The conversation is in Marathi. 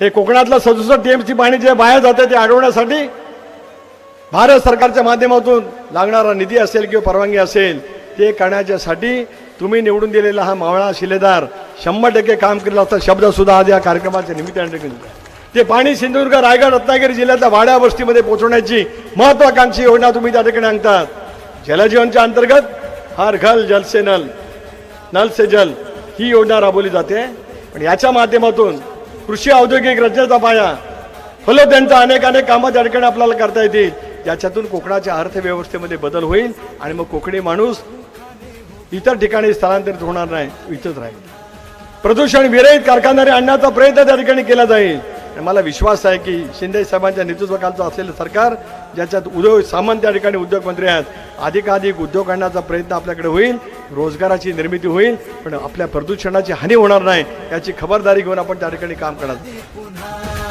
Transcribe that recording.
हे कोकणातलं सदुसष्ट टीएमसी पाणी जे बाहेर जातं ते अडवण्यासाठी भारत सरकारच्या माध्यमातून लागणारा निधी असेल किंवा परवानगी असेल ते करण्याच्यासाठी तुम्ही निवडून दिलेला हा मावळा शिलेदार शंभर टक्के काम केलं असता शब्दसुद्धा आज या कार्यक्रमाच्या निमित्ताने ते पाणी सिंधुदुर्ग रायगड रत्नागिरी जिल्ह्यातल्या वाड्या वस्तीमध्ये पोहोचवण्याची महत्वाकांक्षी योजना तुम्ही त्या ठिकाणी आणतात. जलजीवनच्या अंतर्गत हर घल जल से नल नल से जल ही योजना राबवली जाते. पण याच्या माध्यमातून कृषी औद्योगिक रचनेचा पाया. फलोद्यांचा अनेक अनेक कामं त्या ठिकाणी आपल्याला करता येतील. याच्यातून कोकणाच्या अर्थव्यवस्थेमध्ये बदल होईल आणि मग कोकणी माणूस इतर ठिकाणी स्थलांतरित होणार नाही इथंच राहील. प्रदूषण विरहित कारखानदारी आणण्याचा प्रयत्न त्या ठिकाणी केला जाईल. मला विश्वास आहे की शिंदे साहेबांच्या नेतृत्वाखालचं असलेलं सरकार ज्याच्यात उद्योग सामंत त्या ठिकाणी उद्योगमंत्री आहेत अधिकाधिक उद्योग आणण्याचा प्रयत्न आपल्याकडे होईल रोजगाराची निर्मिती होईल पण आपल्या प्रदूषणाची हानी होणार नाही याची खबरदारी घेऊन आपण त्या ठिकाणी काम करणार